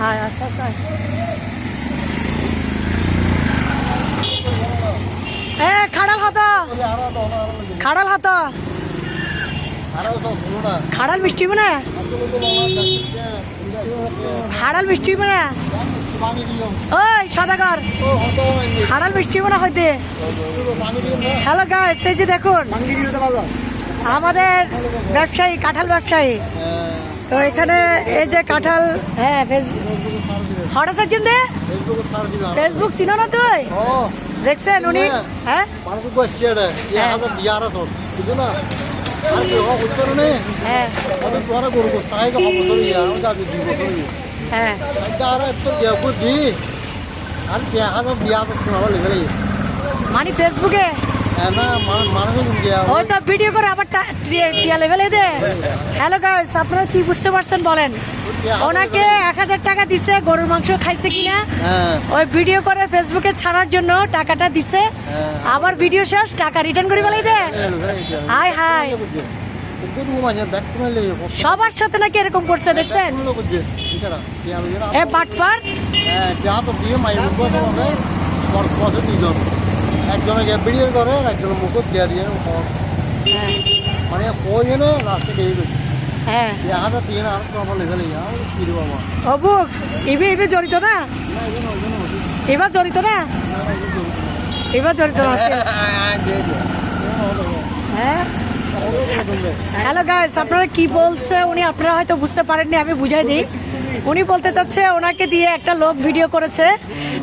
আস্তে আস্তে আয়। এ খাড়াল হতো। খাড়াল হতো। খাড়াল মিষ্টি মানে খাড়াল মিষ্টি মানে ওই সদাগর। খাড়াল মিষ্টি মানে হইতে? হ্যালো গাইস এই যে দেখুন আমাদের ব্যবসায়ী কাঁঠাল ব্যবসায়ী। তো এখানে এই যে কাঁঠাল হ্যাঁ হঠাৎ আছেন দে ফেসবুক চিনো না তুই? দেখছেন উনি? হ্যাঁ। হ্যাঁ। হ্যাঁ। মানে ফেসবুকে? ভিডিও করে আবার টিয়া- টিয়া লেভেলে দে। হ্যালো গাইস আপনারা কি বুঝতে পারছেন বলেন? ওনাকে এক হাজার টাকা দিছে গরুর মাংস খাইছে কিনা? ওই ভিডিও করে ফেসবুকে ছাড়ার জন্য টাকাটা দিছে। আবার ভিডিও শেষ টাকা রিটার্ন করে বলাই দে। High high. সবার সাথে নাকি এরকম করছে দেখছেন? এ বাটফার? একজনে গ্যাপিডিয়ার করে আর একজনের মুখত দিয়া দিয়ে হ্যাঁ। মানে না লাস্টে গেছে। হ্যাঁ। দেখাটা দিয়ে আর তো আমার লেভেল আর কি বাবা অবুক ইবে ইবে জড়িত না? না এবার জড়িত না? না না এগুলো এবার জড়িত আছে। হ্যাঁ। হ্যালো গাইস আপনারা কি বলছে? উনি আপনারা হয়তো বুঝতে পারেননি আমি বুঝাই দিই। উনি বলতে চাচ্ছে ওনাকে দিয়ে একটা লোক ভিডিও করেছে।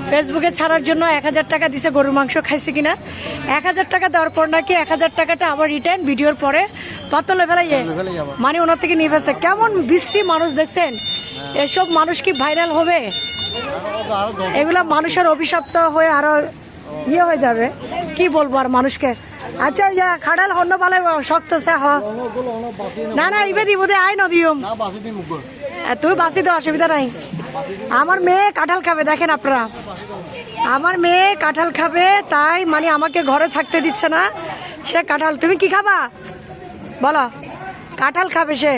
ফেসবুকে ছাড়ার জন্য এক হাজার টাকা দিছে গরুর মাংস খাইছে কিনা। এক হাজার টাকা দেওয়ার পর নাকি এক হাজার টাকাটা আবার রিটার্ন ভিডিওর পরে তত ইয়ে। যাব। মানে ওনার থেকে নিয়ে ফেলছে। কেমন বিশ্রী মানুষ দেখছেন? এসব মানুষ কি ভাইরাল হবে? এগুলা মানুষের অভিশপ্ত হয়ে আরও ইয়ে হয়ে যাবে। কি বলব আর মানুষকে? আচ্ছা ইয়া খাড়াল হন্য পালে শক্ত সে হ। না না ইবে দিব দে আই নদিয়ম। তুই বাসি তো অসুবিধা নাই। আমার মেয়ে কাঁঠাল খাবে দেখেন আপনারা। আমার মেয়ে কাঁঠাল খাবে তাই মানে আমাকে ঘরে থাকতে দিচ্ছে না। সে কাঁঠাল তুমি কি খাবা? বলো। কাঁঠাল খাবে সে।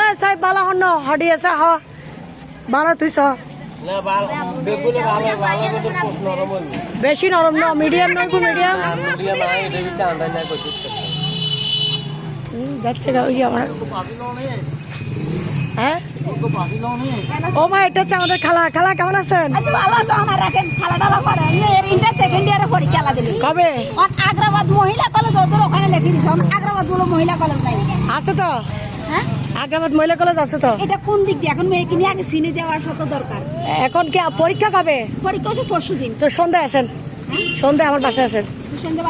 এ সাই বালা হন্য হডি আছে হ। বালা তুই স না বেশি নরম না মিডিয়াম নয় গো মিডিয়াম? যাচ্ছে গা, ওই যে আমার নে। হ্যাঁ? নে। ও মা এটা হচ্ছে আমাদের খালা। খালা কেমন আছেন? আচ্ছা কবে? আগ্রাবাদ মহিলা কলেজ ওদের ওখানে লিখে দিছে। আগ্রাবাদ বলে মহিলা কলেজ নাই। আছে তো? হ্যাঁ? আগ্রাবাদ মহিলা কলেজ আছে তো? এটা কোন দিক দিয়ে? এখন মেয়েকে নিয়ে আগে চিনি দেওয়ার সাথে দরকার। এখন কি পরীক্ষা কবে? পরীক্ষা হচ্ছে পরশু দিন। তো সন্ধ্যায় আসেন। সন্ধ্যায় আমার বাসায় আসেন। সন্ধ্যে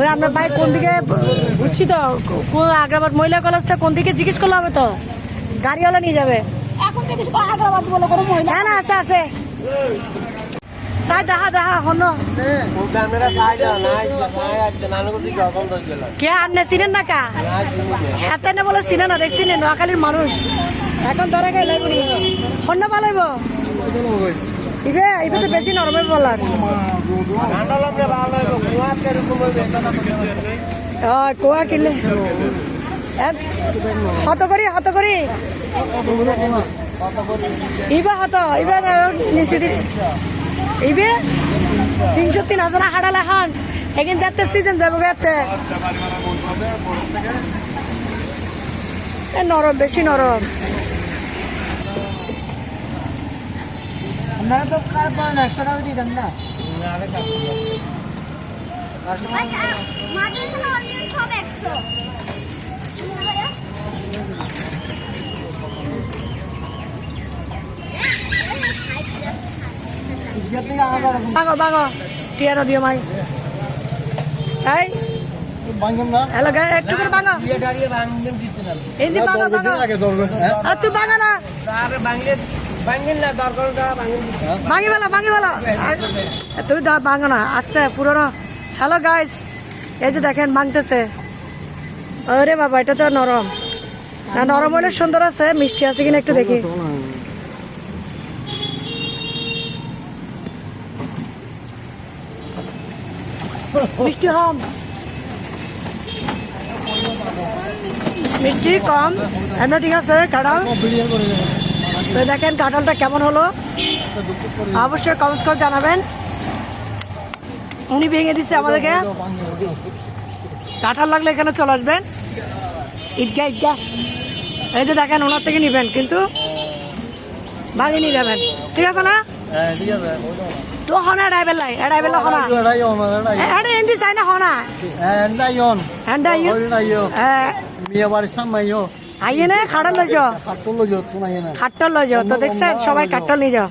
ওই আপনার ভাই কোন দিকে বুঝছি তো? কোন আগ্রাবাদ মহিলা কলেজটা কোন দিকে জিজ্ঞেস করলে হবে তো? গাড়িওয়ালা নিয়ে যাবে। এখন থেকে আগ্রাবাদ বলে করে মহিলা না না আছে আছে। সাই দেখা দেখা হন। সাইড কে আর নে চিনেন না কা? না হাতে না বলে চিনে না দেখছি না নোয়াখালীর মানুষ। এখন ধরে গেল এগুলি হন্য পালাইব ইবে ইবে তো বেশি নরমে বলার কোয়া এত হত করি হত করি। ইবা হত ইবা নিচে দিন ইবে তিনশো তিন হাজার হাড়াল এখন এখান যাতে সিজন যাব গাতে এ নরম বেশি নরম। আপনারা তো একশো টাকা দিয়ে দেন না? সব একশো। টিয়ানো দিও মাই। এই। একটু করে ধরবেন আর তুই বাঙো না। ভাঙি ভাঙি ভাঙো না আস্তে পুরোনো। হ্যালো গাইস এই যে দেখেন ভাঙতেছে। আরে বাবা এটা তো নরম। না নরম হলে সুন্দর আছে মিষ্টি আছে কিনা একটু দেখি। মিষ্টি কম। মিষ্টি কম। এমনি ঠিক আছে করে তো দেখেন কাঁঠালটা কেমন হলো? অবশ্যই কমেন্টস করে জানাবেন। উনি ভেঙে দিচ্ছে আমাদেরকে। কাঁঠাল লাগলে এখানে চলে আসবেন। ঈদগা ঈদগা এই যে দেখেন ওনার থেকে নিবেন, কিন্তু ভাগে নিয়ে যাবেন ঠিক আছে না? হ্যাঁ ঠিক আছে। তো হনা ড্রাইভার লাই এডাই বেলা হনা এটা হিন্দি চাই না হনা. হ্যাঁ bari sama yo. আইয়ে না খাড়া লইছ তুমি. খাট্টাল লইছ তো দেখছেন সবাই কাট্টাল নিয়ে যাও